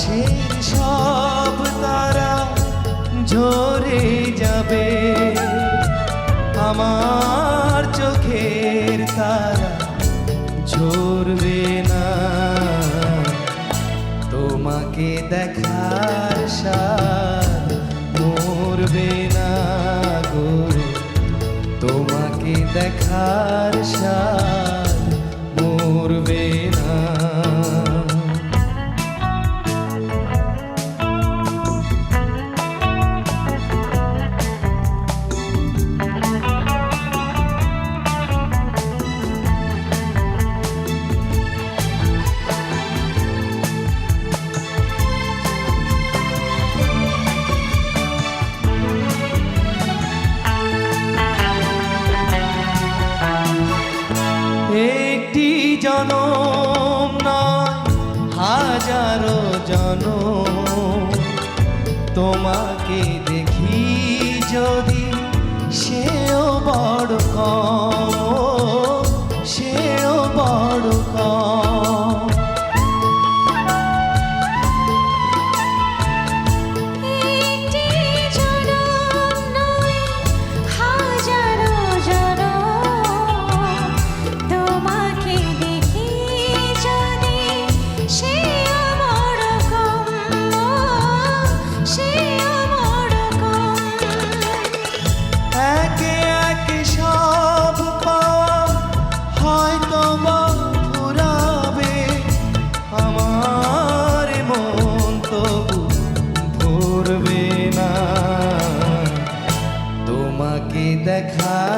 আকাশের সব তারা ঝরে যাবে। আমার চোখের তারা ঝরবে না। তোমাকে দেখার সার মরবে না গো। তোমাকে দেখার সার মরবে জনম নয় হাজারো জনম। তোমাকে like high.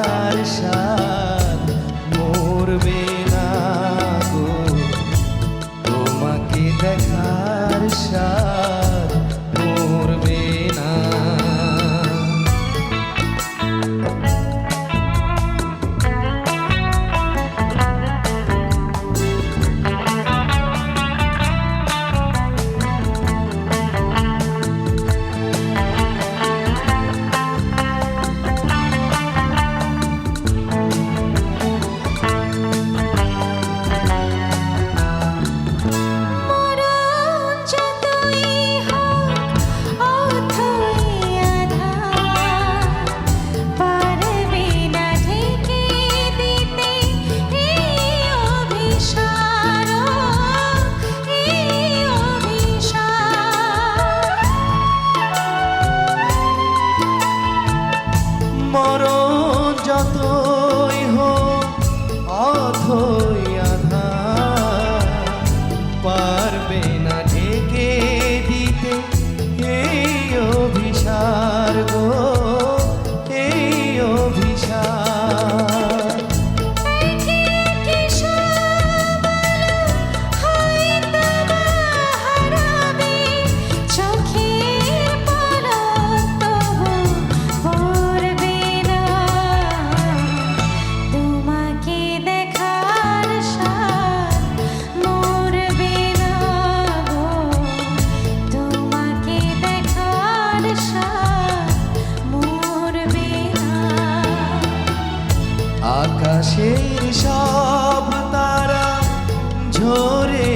সরে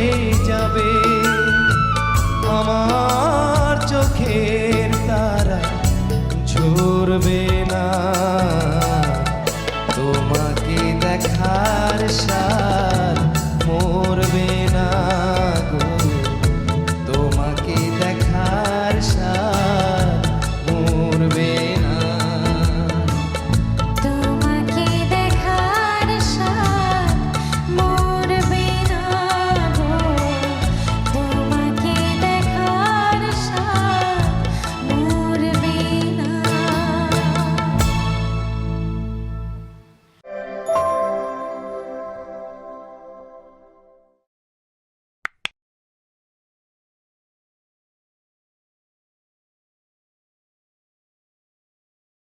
যাবে আমার চোখের তারা ঝরবে না। তোমাকে দেখার সার